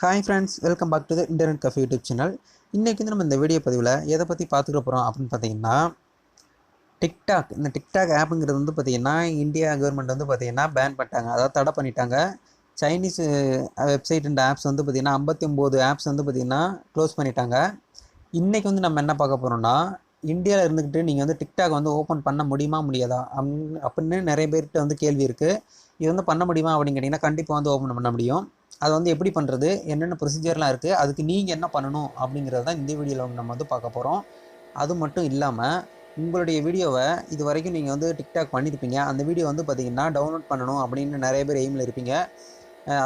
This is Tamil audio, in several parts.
Hi friends welcome back to the internet cafe YouTube channel இன்றைக்கி வந்து நம்ம இந்த வீடியோ பதிவில் எதை பற்றி பார்த்துக்க போகிறோம் அப்படின்னு பார்த்தீங்கன்னா டிக்டாக் இந்த டிக்டாக் ஆப்புங்கிறது வந்து பார்த்திங்கன்னா இந்தியா கவர்மெண்ட் வந்து பார்த்திங்கன்னா பேன் பண்ணிட்டாங்க. அதாவது தடை பண்ணிட்டாங்க. சைனீஸ் வெப்சைட் அண்ட் ஆப்ஸ் வந்து பார்த்திங்கன்னா ஐம்பத்தி ஒம்பது ஆப்ஸ் வந்து பார்த்திங்கன்னா க்ளோஸ் பண்ணிட்டாங்க. இன்றைக்கி வந்து நம்ம என்ன பார்க்க போகிறோம்னா இந்தியாவில் இருந்துக்கிட்டு நீங்கள் வந்து டிக்டாக் வந்து ஓப்பன் பண்ண முடியுமா முடியாதா? அப்படின்னு அப்படின்னு நிறைய பேர்கிட்ட வந்து கேள்வி இருக்குது இது வந்து பண்ண முடியுமா அப்படின்னு கேட்டிங்கன்னா கண்டிப்பாக வந்து ஓப்பன் பண்ண முடியும். அது வந்து எப்படி பண்ணுறது என்னென்ன ப்ரொசீஜர்லாம் இருக்குது அதுக்கு நீங்கள் என்ன பண்ணணும்? அப்படிங்கிறது தான் இந்த வீடியோவில் நம்ம வந்து பார்க்க போகிறோம் அது மட்டும் இல்லாமல் உங்களுடைய வீடியோவை இது வரைக்கும் நீங்கள் வந்து டிக்டாக் பண்ணியிருப்பீங்க அந்த வீடியோ வந்து பார்த்தீங்கன்னா டவுன்லோட் பண்ணணும் அப்படின்னு நிறைய பேர் எய்மில் இருப்பீங்க.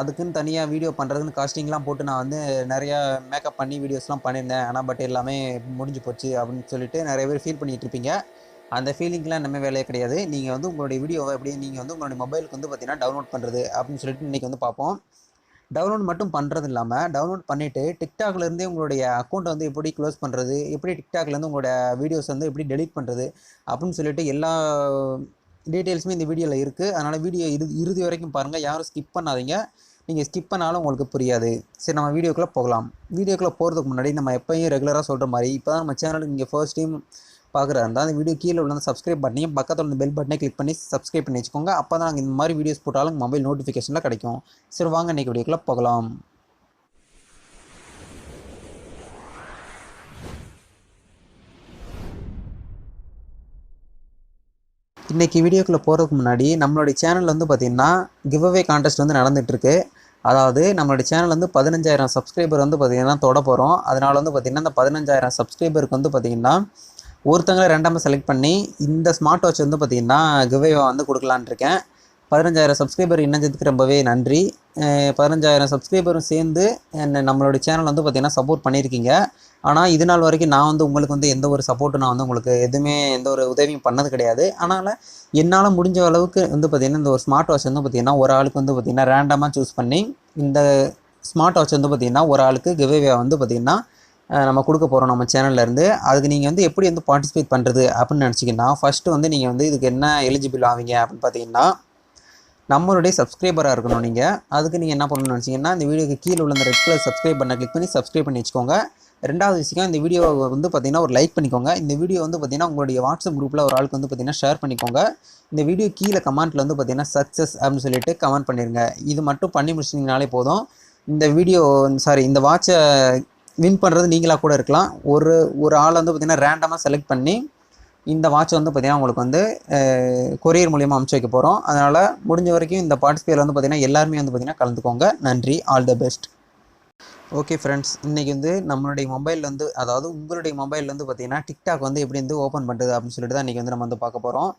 அதுக்குன்னு தனியாக வீடியோ பண்ணுறதுன்னு காஸ்டிங்லாம் போட்டு நான் வந்து நிறையா மேக்கப் பண்ணி வீடியோஸ்லாம் பண்ணியிருந்தேன். ஆனால் பட் எல்லாமே முடிஞ்சு போச்சு அப்படின்னு சொல்லிட்டு நிறைய பேர் ஃபீல் பண்ணிகிட்டு இருப்பீங்க. அந்த ஃபீலிங்லாம் நம்ம வேலையே கிடையாது. நீங்கள் வந்து உங்களுடைய வீடியோவை எப்படி நீங்கள் வந்து உங்களுடைய மொபைலுக்கு வந்து பார்த்தீங்கன்னா டவுன்லோட் பண்ணுறது அப்படின்னு சொல்லிட்டு இன்றைக்கி வந்து பார்ப்போம். டவுன்லோட் மட்டும் பண்ணுறது இல்லாமல் டவுன்லோட் பண்ணிவிட்டு டிக்டாக்லேருந்தே உங்களுடைய அக்கௌண்ட்டை வந்து எப்படி க்ளோஸ் பண்ணுறது எப்படி டிக்டாக்லேருந்து உங்களோட வீடியோஸ் வந்து எப்படி டெலிட் பண்ணுறது அப்படின்னு சொல்லிட்டு எல்லா டீட்டெயில்ஸுமே இந்த வீடியோவில் இருக்குது அதனால் வீடியோ இது இறுதி வரைக்கும் பாருங்கள் யாரும் ஸ்கிப் பண்ணாதீங்க. நீங்கள் ஸ்கிப் பண்ணாலும் உங்களுக்கு புரியாது. சரி நம்ம வீடியோக்குள்ளே போகலாம். வீடியோக்குள்ளே போகிறதுக்கு முன்னாடி நம்ம எப்பயும் ரெகுலராக சொல்கிற மாதிரி இப்போ தான் நம்ம சேனலுக்கு நீங்கள் ஃபர்ஸ்ட் டைம் பார்க்குறா இருந்தால் அந்த வீடியோ கீழே உள்ள சப்ஸ்கிரைப் பட்டனையும் பக்கத்தில் உள்ள பெல் பட்டனை கிளிக் பண்ணி சப்ஸ்கிரைப் பண்ணி வச்சுக்கோங்க. அப்போ தான் நாங்கள் இந்த மாதிரி வீடியோஸ் போட்டாலும் மொபைல் நோட்டிஃபிகேஷனில் கிடைக்கும். சரி வாங்க இன்றைக்கி வீடியோக்குள்ளே போகலாம். இன்றைக்கி வீடியோக்குள்ளே போகிறதுக்கு முன்னாடி நம்மளுடைய சேனல் வந்து பார்த்திங்கன்னா கிவ்அவே கான்டெஸ்ட் வந்து நடந்துகிட்ருக்கு அதாவது நம்மளுடைய சேனல் வந்து பதினஞ்சாயிரம் சப்ஸ்கிரைபர் வந்து பார்த்திங்கன்னா தொட போகிறோம் அதனால் வந்து பார்த்திங்கன்னா அந்த பதினஞ்சாயிரம் சப்ஸ்கிரைபருக்கு வந்து பார்த்திங்கன்னா ஒருத்தங்களை ரெண்டாமல் செலக்ட் பண்ணி இந்த ஸ்மார்ட் வாட்ச் வந்து பார்த்திங்கன்னா கிவ்வே வந்து கொடுக்கலான்னு இருக்கேன். பதினஞ்சாயிரம் சப்ஸ்கிரைபர் இணைஞ்சதுக்கு ரொம்பவே நன்றி. பதினஞ்சாயிரம் சப்ஸ்கிரைபரும் சேர்ந்து என்ன நம்மளோட சேனல் வந்து பார்த்திங்கன்னா சப்போர்ட் பண்ணியிருக்கீங்க. ஆனால் இது நாள் வரைக்கும் நான் வந்து உங்களுக்கு வந்து எந்த ஒரு சப்போர்ட்டும் நான் வந்து உங்களுக்கு எதுவுமே எந்த ஒரு உதவியும் பண்ணது கிடையாது. அதனால் என்னால் முடிஞ்ச அளவுக்கு வந்து பார்த்திங்கன்னா இந்த ஒரு ஸ்மார்ட் வாட்ச் வந்து பார்த்திங்கன்னா ஒரு ஆளுக்கு வந்து பார்த்திங்கன்னா ரேண்டமாக சூஸ் பண்ணி இந்த ஸ்மார்ட் வாட்ச் வந்து பார்த்திங்கன்னா ஒரு ஆளுக்கு கிவ்வே வந்து பார்த்திங்கன்னா நம்ம கொடுக்க போகிறோம் நம்ம சேனல்லேருந்து அதுக்கு நீங்கள் வந்து எப்படி வந்து பார்ட்டிசிபேட் பண்ணுறது அப்படின்னு நினச்சிங்கன்னா ஃபஸ்ட்டு வந்து நீங்கள் வந்து இதுக்கு என்ன எலிஜிபிள் ஆவீங்க அப்படின்னு பார்த்தீங்கன்னா நம்மளுடைய சப்ஸ்கிரைபராக இருக்கணும் நீங்கள் அதுக்கு நீங்கள் என்ன பண்ணணும்னு நினச்சிங்கன்னா இந்த வீடியோக்கு கீழே உள்ள அந்த ரெட் கலர் சப்ஸ்கிரைப் பண்ண கிளிக் பண்ணி சப்ஸ்கிரைப் பண்ணி வச்சுக்கோங்க. ரெண்டாவது விஷயம் இந்த வீடியோவை வந்து பார்த்தீங்கன்னா ஒரு லைக் பண்ணிக்கோங்க. இந்த வீடியோ வந்து பார்த்தீங்கன்னா உங்களுடைய வாட்ஸ்அப் குரூப்பில் ஒரு ஆளுக்கு வந்து பார்த்தீங்கன்னா ஷேர் பண்ணிக்கோங்க. இந்த வீடியோ கீழே கமெண்ட்டில் வந்து பார்த்தீங்கன்னா சக்ஸஸ் அப்படின்னு சொல்லிட்டு கமெண்ட் பண்ணிடுங்க இது மட்டும் பண்ணி முடிச்சிங்கனாலே போதும். இந்த வீடியோ சாரி இந்த வாட்சை வின் பண்ணுறது நீங்களாக கூட இருக்கலாம். ஒரு ஒரு ஆளை வந்து பார்த்திங்கன்னா ரேண்டமாக செலக்ட் பண்ணி இந்த வாட்ச் வந்து பார்த்திங்கன்னா உங்களுக்கு வந்து கொரியர் மூலியமாக அமுச்சு வைக்க போகிறோம் அதனால் முடிஞ்ச வரைக்கும் இந்த பார்ட்டிசிபேட் வந்து பார்த்திங்கன்னா எல்லாருமே வந்து பார்த்திங்கன்னா கலந்துக்கோங்க. நன்றி. All the best okay friends இன்றைக்கி வந்து நம்மளுடைய மொபைலில் வந்து அதாவது உங்களுடைய மொபைலில் வந்து பார்த்திங்கன்னா டிக்டாக் வந்து எப்படி வந்து ஓப்பன் பண்ணுறது அப்படின்னு சொல்லிட்டு தான் இன்றைக்கி வந்து நம்ம வந்து பார்க்க போகிறோம்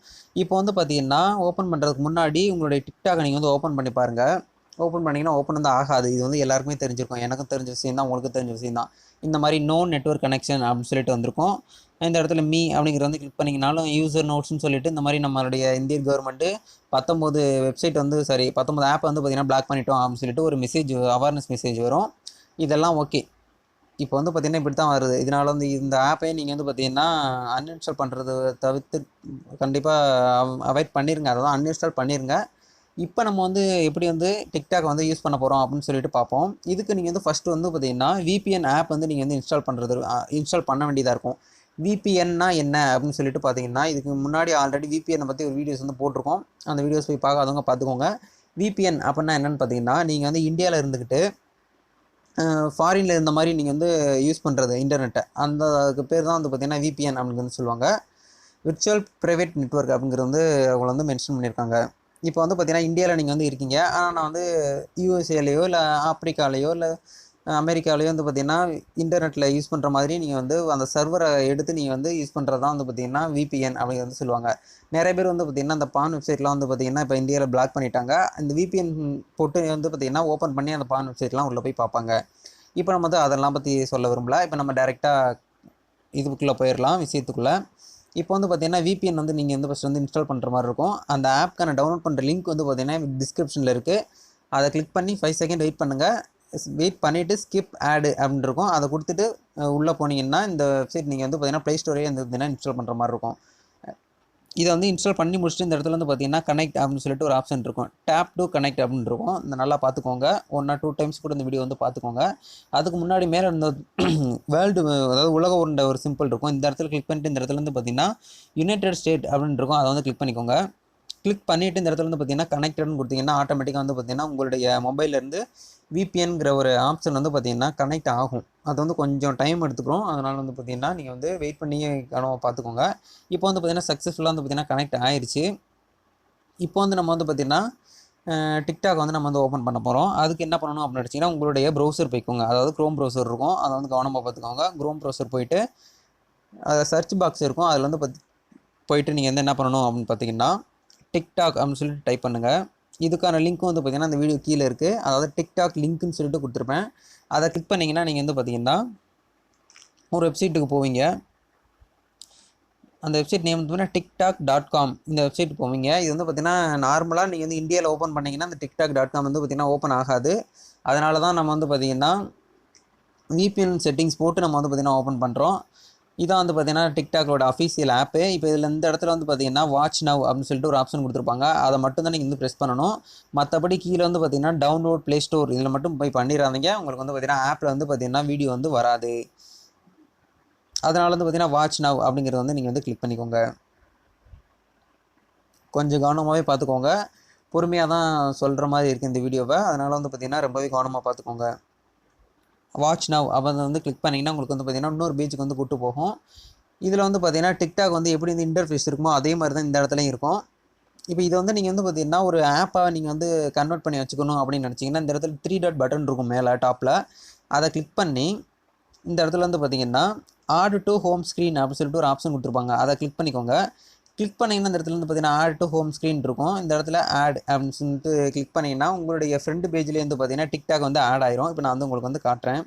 இப்போ வந்து பார்த்திங்கன்னா ஓப்பன் பண்ணுறதுக்கு முன்னாடி உங்களுடைய டிக்டாக் நீங்கள் வந்து ஓப்பன் பண்ணி பாருங்கள் ஓப்பன் பண்ணிங்கன்னா ஓப்பன் வந்து ஆகாது. இது வந்து எல்லாருக்குமே தெரிஞ்சிருக்கும். எனக்கும் தெரிஞ்ச விஷயம் தான் உங்களுக்கு தெரிஞ்ச விஷயம் தான். இந்த மாதிரி நோ நெட்ஒர்க் கனெக்ஷன் அப்படின்னு சொல்லிட்டு வந்திருக்கும். இந்த இடத்துல மீ அப்படிங்கிறது வந்து கிளிக் பண்ணிங்கனாலும் யூசர் நோட்ஸ்னு சொல்லிட்டு இந்த மாதிரி நம்மளுடைய இந்தியன் கவர்மெண்ட்டு பத்தொம்போது வெப்சைட் வந்து சாரி பத்தொம்பது ஆப் வந்து பார்த்திங்கன்னா பிளாக் பண்ணிட்டோம் அப்படின்னு சொல்லிட்டு ஒரு மெசேஜ் அவேர்னஸ் மெசேஜ் வரும். இதெல்லாம் ஓகே இப்போ வந்து பார்த்திங்கன்னா இப்படி தான் வருது. இதனால் வந்து இந்த ஆப்பே நீங்கள் வந்து பார்த்தீங்கன்னா அன்இன்ஸ்டால் பண்ணுறது தவிர்த்து கண்டிப்பாக அவாய்ட் பண்ணிடுங்க அதை தான் அன்இன்ஸ்டால் பண்ணிடுங்க இப்போ நம்ம வந்து எப்படி வந்து டிக்டாக் வந்து யூஸ் பண்ண போகிறோம் அப்படின்னு சொல்லிட்டு பார்ப்போம். இதுக்கு நீங்கள் வந்து ஃபஸ்ட்டு வந்து பார்த்தீங்கன்னா விபிஎன் ஆப் வந்து நீங்கள் வந்து இன்ஸ்டால் பண்ணுறது இன்ஸ்டால் பண்ண வேண்டியதாக இருக்கும். விபிஎன்னா என்ன அப்படின்னு சொல்லிட்டு பார்த்தீங்கன்னா இதுக்கு முன்னாடி ஆல்ரெடி விபிஎனை பற்றி ஒரு வீடியோஸ் வந்து போட்டிருக்கோம். அந்த வீடியோஸ் போய் பார்க்காதவங்க பார்த்துக்கோங்க. விபிஎன் அப்படின்னா என்னென்னு பார்த்தீங்கன்னா நீங்கள் வந்து இந்தியாவில் இருந்துக்கிட்டு ஃபாரினில் இருந்த மாதிரி நீங்கள் வந்து யூஸ் பண்ணுறது இன்டர்நெட்டை அந்த அதுக்கு பேர் தான் வந்து பார்த்தீங்கன்னா விபிஎன் அப்படின்னு வந்து சொல்லுவாங்க. விர்ச்சுவல் ப்ரைவேட் நெட்ஒர்க் அப்படிங்கிறது வந்து அவங்கள வந்து மென்ஷன் பண்ணியிருக்காங்க. இப்போ வந்து பார்த்தீங்கன்னா இந்தியாவில் நீங்கள் வந்து இருக்கீங்க. ஆனால் நான் வந்து யூஎஸ்ஏலையோ இல்லை ஆப்ரிக்காலேயோ இல்லை அமெரிக்காலேயோ வந்து பார்த்தீங்கன்னா இன்டர்நெட்டில் யூஸ் பண்ணுற மாதிரி நீங்கள் வந்து அந்த சர்வரை எடுத்து நீங்கள் வந்து யூஸ் பண்ணுறது தான் வந்து பார்த்தீங்கன்னா விபிஎன் அப்படி வந்து சொல்லுவாங்க. நிறைய பேர் வந்து பார்த்தீங்கன்னா அந்த பான் வெப்சைட்லாம் வந்து பார்த்தீங்கன்னா இப்போ இந்தியாவில் பிளாக் பண்ணிட்டாங்க. இந்த விபிஎன் போட்டு வந்து பார்த்தீங்கன்னா ஓப்பன் பண்ணி அந்த பான் வெப்சைட்லாம் உள்ளே போய் பார்ப்பாங்க. இப்போ நம்ம வந்து அதெல்லாம் பற்றி சொல்ல விரும்பல. இப்போ நம்ம டேரெக்டாக இதுக்குள்ளே போயிடலாம் விஷயத்துக்குள்ளே. இப்போ வந்து பார்த்தீங்கன்னா விபிஎன் வந்து நீங்கள் வந்து ஃபஸ்ட் வந்து இன்ஸ்டால் பண்ணுற மாதிரி இருக்கும். அந்த ஆப்க்கான டவுன்லோட் பண்ணுற லிங்க் வந்து பார்த்தீங்கன்னா டிஸ்கிரிப்ஷனில் இருக்குது அதை கிளிக் பண்ணி ஃபைவ் செகண்ட் வெயிட் பண்ணுங்கள் வெயிட் பண்ணிவிட்டு ஸ்கிப் ஆடு அப்படின்னு இருக்கும். அதை கொடுத்துட்டு உள்ளே போனீங்கன்னா இந்த வெப்சைட் நீங்கள் வந்து பார்த்தீங்கன்னா ப்ளே ஸ்டோரே வந்து பார்த்தீங்கன்னா இன்ஸ்டால் பண்ணுற மாதிரி இருக்கும். இதை வந்து இன்ஸ்டால் பண்ணி முடிச்சுட்டு இந்த இடத்துல வந்து பார்த்தீங்கன்னா கனெக்ட் அப்படின்னு சொல்லிட்டு ஒரு ஆப்ஷன் இருக்கும். டேப் டு கனெக்ட் அப்படின்னு இருக்கும். இந்த நல்லா பார்த்துக்கோங்க. ஒன் ஆர் டூ டைம்ஸ் கூட இந்த வீடியோ வந்து பார்த்துக்கோங்க. அதுக்கு முன்னாடி மேலே இந்த வேர்ல்டு அதாவது உலக உருண்ட ஒரு சிம்பிள் இருக்கும். இந்த இடத்துல கிளிக் பண்ணிட்டு இந்த இடத்துல வந்து பார்த்தீங்கன்னா யுனைடெட் ஸ்டேட் அப்படின்னு இருக்கும். அதை வந்து கிளிக் பண்ணிக்கோங்க. கிளிக் பண்ணிவிட்டு இந்த இடத்துல வந்து பார்த்தீங்கன்னா கனெக்டட்னு கொடுத்தீங்கன்னா ஆட்டோமேட்டிக்காக வந்து பார்த்தீங்கன்னா உங்களுடைய மொபைல்லேருந்து விபிஎன்கிற ஒரு ஆப்ஷன் வந்து பார்த்தீங்கன்னா கனெக்ட் ஆகும். அது வந்து கொஞ்சம் டைம் எடுத்துக்கிறோம் அதனால் வந்து பார்த்திங்கன்னா நீங்கள் வந்து வெயிட் பண்ணி கனவை பார்த்துக்கோங்க இப்போ வந்து பார்த்திங்கன்னா சக்ஸஸ்ஃபுல்லாக வந்து பார்த்தீங்கன்னா கனெக்ட் ஆயிடுச்சு இப்போ வந்து நம்ம வந்து பார்த்திங்கன்னா டிக்டாக் வந்து நம்ம வந்து ஓப்பன் பண்ண போகிறோம் அதுக்கு என்ன பண்ணணும் அப்படின்னு நினச்சிங்கன்னா உங்களுடைய ப்ரௌசர் போய்க்கோங்க. அதாவது க்ரோம் ப்ரௌசர் இருக்கும். அதை வந்து கவனமாக பார்த்துக்கோங்க க்ரோம் ப்ரௌசர் போயிட்டு சர்ச் பாக்ஸ் இருக்கும். அதில் வந்து பத் போயிட்டு நீங்கள் வந்து என்ன பண்ணணும் அப்படின்னு பார்த்தீங்கன்னா டிக்டாக் அப்படின்னு சொல்லிட்டு டைப் பண்ணுங்கள் இதுக்கான லிங்க்கும் வந்து பார்த்தீங்கன்னா அந்த வீடியோ கீழே இருக்குது அதாவது டிக்டாக் லிங்க்குன்னு சொல்லிட்டு கொடுத்துருப்பேன். அதை கிளிக் பண்ணிங்கன்னா நீங்கள் வந்து பார்த்தீங்கன்னா ஒரு வெப்சைட்டுக்கு போவீங்க. அந்த வெப்சைட் நேம் வந்து பார்த்தீங்கன்னா டிக்டாக் டாட் காம் இந்த வெப்சைட் போவீங்க. இது வந்து பார்த்திங்கன்னா நார்மலாக நீங்கள் வந்து இந்தியாவில் ஓப்பன் பண்ணிங்கன்னா அந்த டிக்டாக் டாட் காம் வந்து பார்த்தீங்கன்னா ஓப்பன் ஆகாது. அதனால தான் நம்ம வந்து பார்த்தீங்கன்னா விபிஎன் செட்டிங்ஸ் போட்டு நம்ம வந்து பார்த்தீங்கன்னா ஓப்பன் பண்ணுறோம் இதான் வந்து பார்த்தீங்கன்னா டிக்டாக்கோட அஃபீஷியல் ஆப்பு இப்போ இதில் இந்த இடத்துல வந்து பார்த்தீங்கன்னா வாட்ச் நவ் அப்படின்னு சொல்லிட்டு ஒரு ஆப்ஷன் கொடுத்துருப்பாங்க. அதை மட்டும் தான் நீங்கள் வந்து ப்ரெஸ் பண்ணணும். மற்றபடி கீழே வந்து பார்த்தீங்கன்னா டவுன்லோட் ப்ளே ஸ்டோர் இதில் மட்டும் போய் பண்ணிடுறாங்க உங்களுக்கு வந்து பார்த்தீங்கன்னா ஆப்பில் வந்து பார்த்தீங்கன்னா வீடியோ வந்து வராது. அதனால் வந்து பார்த்தீங்கன்னா வாட்ச் நவ் அப்படிங்கிறது வந்து நீங்கள் வந்து கிளிக் பண்ணிக்கோங்க. கொஞ்சம் கவனமாகவே பார்த்துக்கோங்க. பொறுமையாக தான் சொல்கிற மாதிரி இருக்குது இந்த வீடியோவை அதனால் வந்து பார்த்தீங்கன்னா ரொம்பவே கவனமாக பார்த்துக்கோங்க. வாட்ச் நவ் அப்போ வந்து கிளிக் பண்ணிங்கன்னா உங்களுக்கு வந்து பார்த்தீங்கன்னா இன்னொரு பேஜுக்கு வந்து கூட்டு போகும். இதில் வந்து பார்த்தீங்கன்னா டிக்டாக் வந்து எப்படி இந்த இன்டர்ஃபேஸ் இருக்குமோ அதே மாதிரி தான் இந்த இடத்துலையும் இருக்கும். இப்போ இது வந்து நீங்கள் வந்து பார்த்தீங்கன்னா ஒரு ஆப்பாக நீங்கள் வந்து கன்வெர்ட் பண்ணி வச்சுக்கணும் அப்படின்னு நினச்சிங்கன்னா இந்த இடத்துல த்ரீ டாட் பட்டன் இருக்கும் மேலே டாப்பில் அதை கிளிக் பண்ணி இந்த இடத்துல வந்து பார்த்தீங்கன்னா ஆடு டு ஹோம் ஸ்க்ரீன் அப்படின்னு சொல்லிட்டு ஒரு ஆப்ஷன் கொடுத்துருப்பாங்க. அதை கிளிக் பண்ணிக்கோங்க. கிளிக் பண்ணிங்கன்னா இந்த இடத்துல வந்து பார்த்தீங்கன்னா ஆட் டு ஹோம் ஸ்க்ரீன் இருக்கும். இந்த இடத்துல ஆட் அப்படின்னு சொல்லிட்டு கிளிக் பண்ணிங்கன்னா உங்களுடைய ஃப்ரெண்டு பேஜ்லேயே வந்து பார்த்தீங்கன்னா டிக்டாக் வந்து ஆட் ஆயிரும். இப்போ நான் வந்து உங்களுக்கு வந்து காட்டுறேன்.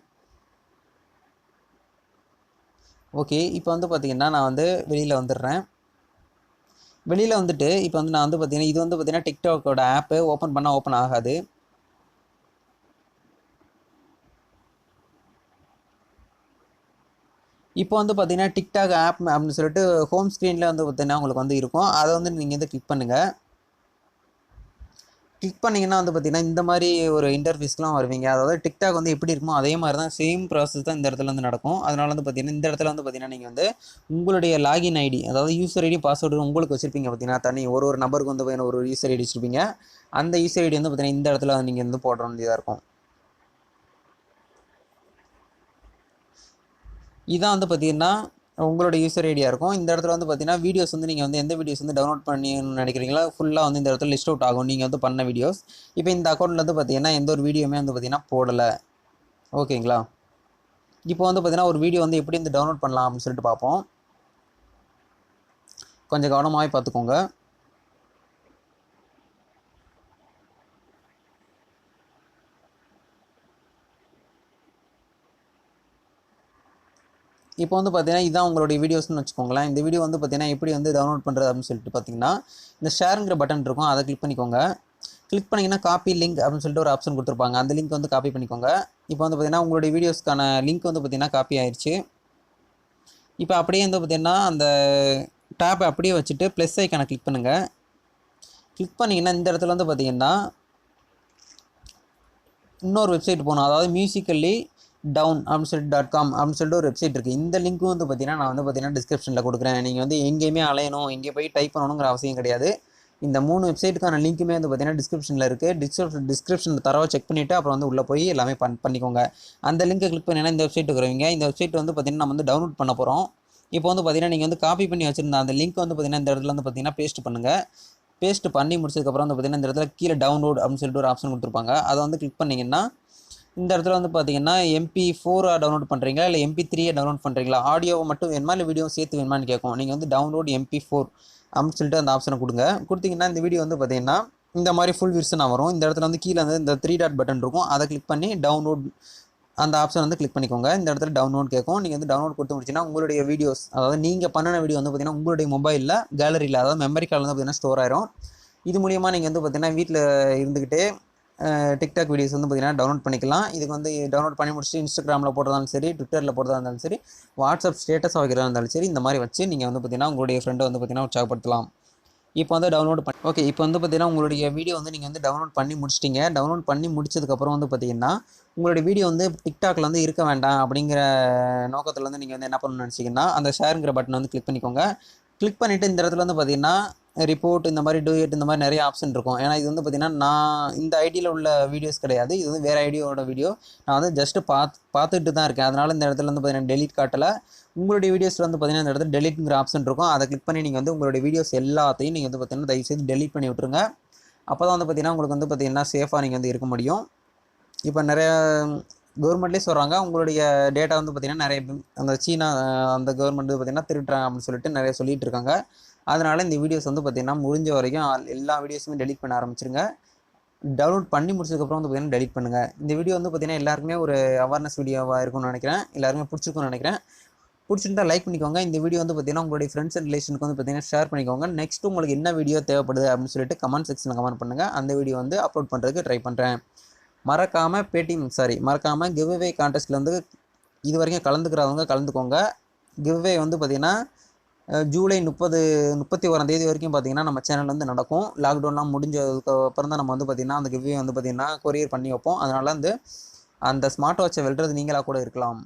ஓகே இப்போ வந்து பார்த்தீங்கன்னா நான் வந்து வெளியில் வந்துடுறேன். வெளியில் வந்துட்டு இப்போ வந்து நான் வந்து பார்த்தீங்கன்னா இது வந்து பார்த்தீங்கன்னா டிக்டாக்கோட ஆப்பு ஓப்பன் பண்ணால் ஓப்பன் ஆகாது. இப்போ வந்து பார்த்தீங்கன்னா டிக்டாக் ஆப் அப்படின்னு சொல்லிட்டு ஹோம் ஸ்க்ரீனில் வந்து பார்த்தீங்கன்னா உங்களுக்கு வந்து இருக்கும். அதை வந்து நீங்கள் வந்து கிளிக் பண்ணுங்கள் கிளிக் பண்ணிங்கன்னா வந்து பார்த்தீங்கன்னா இந்த மாதிரி ஒரு இன்டர்ஃபீஸ்லாம் வருவீங்க. அதாவது டிக்டாக் வந்து எப்படி இருக்குமோ அதே மாதிரி தான் சேம் ப்ராசஸ் தான் இந்த இடத்துல வந்து நடக்கும். அதனால வந்து பார்த்தீங்கன்னா இந்த இடத்துல வந்து பார்த்தீங்கன்னா நீங்கள் வந்து உங்களுடைய லாகின் ஐடி அதாவது யூசர் ஐடி பாஸ்வேர்டு உங்களுக்கு வச்சுருப்பீங்க பார்த்தீங்கன்னா தனி ஒரு ஒரு நபருக்கு வந்து பார்த்தீங்கன்னா ஒரு யூசர் ஐடி வச்சுருப்பீங்க. அந்த யூசர் ஐடி வந்து பார்த்தீங்கன்னா இந்த இடத்துல நீங்கள் வந்து போட வேண்டியதாக இருக்கும். இதான் வந்து பார்த்தீங்கன்னா உங்களோட யூசர் ஐடியா இருக்கும். இந்த இடத்துல வந்து பார்த்தீங்கன்னா வீடியோஸ் வந்து நீங்கள் வந்து எந்த வீடியோஸ் வந்து டவுன்லோட் பண்ணின்னு நினைக்கிறீங்களோ ஃபுல்லாக வந்து இந்த இடத்துல லிஸ்ட் அவுட் ஆகும். நீங்கள் வந்து பண்ண வீடியோஸ் இப்போ இந்த அக்கௌண்ட்டில் வந்து பார்த்தீங்கன்னா எந்த ஒரு வீடியோமே வந்து பார்த்தீங்கன்னா போடலை. ஓகேங்களா? இப்போ வந்து பார்த்தீங்கன்னா ஒரு வீடியோ வந்து எப்படி வந்து டவுன்லோட் பண்ணலாம் அப்படின்னு சொல்லிட்டு பார்ப்போம். கொஞ்சம் கவனமாகவே பார்த்துக்கோங்க. இப்போ வந்து பார்த்தீங்கன்னா இதான் உங்களுடைய வீடியோஸ்னு வச்சுக்கோங்களேன். இந்த வீடியோ வந்து பார்த்தீங்கன்னா எப்படி வந்து டவுன்லோட் பண்ணுறது அப்படின்னு சொல்லிட்டு பார்த்தீங்கன்னா இந்த ஷேருங்கிற பட்டன் இருக்கும். அதை கிளிக் பண்ணிக்கோங்க. கிளிக் பண்ணிங்கன்னா காப்பி லிங்க் அப்படின்னு சொல்லிட்டு ஒரு ஆப்ஷன் கொடுத்துருப்பாங்க. அந்த லிங்க் வந்து காப்பி பண்ணிக்கோங்க. இப்போ வந்து பார்த்தீங்கன்னா உங்களுடைய வீடியோஸ்க்கான லிங்க் வந்து பார்த்தீங்கன்னா காப்பி ஆயிடுச்சு இப்போ அப்படியே வந்து பார்த்தீங்கன்னா அந்த டேப்பை அப்படியே வச்சுட்டு ப்ளஸ் ஐக்கானை கிளிக் பண்ணுங்கள் கிளிக் பண்ணிங்கன்னா இந்த இடத்துல வந்து பார்த்தீங்கன்னா இன்னொரு வெப்சைட் போகணும். அதாவது மியூசிக்கல்லி டவுன் அப்படின்னு சொல்லிட்டு டாட் காம் அப்படின்னு சொல்லிட்டு ஒரு வெப்சைட் இருக்குது இந்த லிங்க்கும் வந்து பார்த்தீங்கன்னா நான் வந்து பார்த்தீங்கன்னா டிஸ்கிரிப்ஷனில் கொடுக்குறேன். நீங்கள் வந்து எங்கேயுமே அலையணும் எங்கே போய் டைப் பண்ணணுங்கிற அவசியம் கிடையாது. இந்த மூணு வெப்சைட்டுக்கான லிங்க்குமே வந்து பார்த்தீங்கன்னா டிஸ்கிரிப்ஷனில் இருக்குது டிஸ்கிரிப்ஷன் டிஸ்கிரிப்ஷனில் தரவை செக் பண்ணிவிட்டு அப்புறம் வந்து உள்ளே போய் எல்லாமே பண் பண்ணிக்கோங்க. அந்த லிங்க்கை கிளிக் பண்ணினா இந்த வெப்சைட்டுக்கு வருவீங்க. இந்த வெப்சைட் வந்து பார்த்தீங்கன்னா நம்ம வந்து டவுன்லோட் பண்ண போகிறோம் இப்போ வந்து பார்த்தீங்கன்னா நீங்கள் வந்து காப்பி பண்ணி வச்சுருந்த அந்த லிங்க் வந்து பார்த்தீங்கன்னா இந்த இடத்துல வந்து பார்த்தீங்கன்னா பேஸ்ட் பண்ணுங்கள் பேஸ்ட் பண்ணி முடிச்சதுக்கப்புறம் வந்து பார்த்தீங்கன்னா இந்த இடத்துல கீழே டவுன்லோட் அப்படின்னு சொல்லிட்டு ஒரு ஆப்ஷன் கொடுத்துருப்பாங்க. அதை வந்து கிளிக் பண்ணிங்கன்னா இந்த இடத்துல வந்து பார்த்தீங்கன்னா எம்பி ஃபோராக டவுன்லோட் பண்ணுறீங்களா இல்லை எம்பி த்ரீயை டவுன்லோட் பண்ணுறீங்களா ஆடியோவை மட்டும் வேணுமா? இல்லை வீடியோ சேர்த்து வேணுமான்னு கேட்கும் நீங்கள் வந்து டவுன்லோட் எம்பி ஃபோர் அப்படின்னு சொல்லிட்டு அந்த ஆப்ஷனை கொடுங்க. கொடுத்தீங்கன்னா இந்த வீடியோ வந்து பார்த்தீங்கன்னா இந்த மாதிரி ஃபுல் விர்சனாக வரும். இந்த இடத்துல வந்து கீழே வந்து இந்த த்ரீ டாட் பட்டன் இருக்கும். அதை கிளிக் பண்ணி டவுன்லோட் அந்த ஆப்ஷன் வந்து கிளிக் பண்ணிக்கோங்க. இந்த இடத்துல டவுன்லோட் கேட்கும். நீங்கள் வந்து டவுன்லோட் கொடுத்து முடிச்சுன்னா உங்களுடைய வீடியோஸ் அதாவது நீங்கள் பண்ணின வீடியோ வந்து பார்த்தீங்கன்னா உங்களுடைய மொபைலில் கேலரியில் அதாவது மெமரி கார்டில் வந்து பார்த்தீங்கன்னா ஸ்டோர் ஆயிரும். இது மூலியமாக நீங்கள் வந்து பார்த்தீங்கன்னா வீட்டில் இருந்துக்கிட்டே டிக்டாக் வீடியோஸ் வந்து பார்த்தீங்கன்னா டவுன்லோட் பண்ணிக்கலாம். இதுக்கு வந்து டவுன்லோட் பண்ணி முடிச்சுட்டு இன்ஸ்டாகிராமில் போடுறதாலும் சரி ட்விட்டரில் போடுறதா இருந்தாலும் சரி வாட்ஸ்அப் ஸ்டேட்டஸாக வைக்கிறதா இருந்தாலும் சரி இந்த மாதிரி வச்சு நீங்கள் வந்து பார்த்தீங்கன்னா உங்களுடைய ஃப்ரெண்டை வந்து பார்த்திங்கன்னா உற்சாகப்படுத்தலாம். இப்போ வந்து டவுன்லோட் பண்ணி ஓகே இப்போ வந்து பார்த்திங்கன்னா உங்களுடைய வீடியோ வந்து நீங்கள் வந்து டவுன்லோட் பண்ணி முடிச்சிட்டிங்க. டவுன்லோட் பண்ணி முடிச்சதுக்கப்புறம் வந்து பார்த்தீங்கன்னா உங்களுடைய வீடியோ வந்து டிக்டாக்ல வந்து இருக்க வேண்டாம் அப்படிங்கிற நோக்கத்தில் வந்து நீங்கள் வந்து என்ன பண்ணணும்னு நினச்சிங்கன்னா அந்த ஷேருங்கிற பட்டன் வந்து கிளிக் பண்ணிக்கோங்க. கிளிக் பண்ணிவிட்டு இந்த இடத்துல வந்து பார்த்தீங்கன்னா ரிப்போர்ட் இந்த மாதிரி டூயட் இந்த மாதிரி நிறைய ஆப்ஷன் இருக்கும். ஏன்னா இது வந்து பார்த்தீங்கன்னா நான் இந்த ஐடியில் உள்ள வீடியோஸ் கிடையாது. இது வந்து வேறு ஐடியோட வீடியோ நான் வந்து ஜஸ்ட்டு பார்த்து பார்த்துட்டு தான் இருக்கேன். அதனால் இந்த இடத்துல வந்து பார்த்தீங்கன்னா டெலிட் காட்டலை. உங்களுடைய வீடியோஸில் வந்து பார்த்தீங்கன்னா இந்த இடத்துல டெலிட்ங்கிற ஆப்ஷன் இருக்கும். அதை கிளிக் பண்ணி நீங்கள் வந்து உங்களுடைய வீடியோஸ் எல்லாத்தையும் நீங்கள் வந்து பார்த்தீங்கன்னா தயவுசெய்து டெலிட் பண்ணி விட்ருங்க அப்போ தான் வந்து பார்த்தீங்கன்னா உங்களுக்கு வந்து பார்த்தீங்கன்னா சேஃபாக நீங்கள் வந்து இருக்க முடியும். இப்போ நிறைய கவர்மெண்ட்லேயே சொல்கிறாங்க உங்களுடைய டேட்டா வந்து பார்த்திங்கன்னா நிறைய அந்த சீனா அந்த கவர்மெண்ட் வந்து பார்த்திங்கன்னா திருட்டுறாங்க அப்படின்னு சொல்லிட்டு நிறைய சொல்லிகிட்டு இருக்காங்க. அதனால் இந்த வீடியோஸ் வந்து பார்த்திங்கன்னா முடிஞ்ச வரைக்கும் எல்லா வீடியோஸுமே டெலிட் பண்ண ஆரம்பிச்சிருங்க. டவுன்லோட் பண்ணி முடிச்சதுக்கப்புறம் வந்து பார்த்திங்கன்னா டெலிட் பண்ணுங்கள் இந்த வீடியோ வந்து பார்த்திங்கன்னா எல்லாருக்குமே ஒரு அவேர்னஸ் வீடியோவாக இருக்கும்னு நினைக்கிறேன். எல்லாருமே பிடிச்சிருக்கும்னு நினைக்கிறேன். பிடிச்சிருந்தா லைக் பண்ணிக்கோங்க. இந்த வீடியோ வந்து பார்த்தீங்கன்னா உங்களுடைய ஃப்ரெண்ட்ஸ் அண்ட் ரிலேஷனுக்கு வந்து பார்த்தீங்கன்னா ஷேர் பண்ணிக்கோங்க. நெக்ஸ்ட் உங்களுக்கு என்ன வீடியோ தேவைப்படுது அப்படின்னு சொல்லிட்டு கமெண்ட் செக்ஷனில் கமெண்ட் பண்ணுங்கள் அந்த வீடியோ வந்து அப்லோட் பண்ணுறதுக்கு ட்ரை பண்ணுறேன் மறக்காமல் பேடிஎம் சாரி மறக்காமல் கிவ்அவே கான்டெஸ்ட்டில் வந்து இது வரைக்கும் கலந்துக்கிறவங்க கலந்துக்கோங்க. கிவ்அவே வந்து பார்த்திங்கன்னா ஜூலை முப்பது முப்பத்தி ஓராம் தேதி வரைக்கும் பார்த்திங்கன்னா நம்ம சேனல் வந்து நடக்கும். லாக்டவுன்லாம் முடிஞ்சதுக்கு அப்புறம் தான் நம்ம வந்து பார்த்திங்கன்னா அந்த கிவ்வியை வந்து பார்த்திங்கன்னா கொரியர் பண்ணி வைப்போம். அதனால் வந்து அந்த ஸ்மார்ட் வாட்சை வெல்றது நீங்களாக கூட இருக்கலாம்.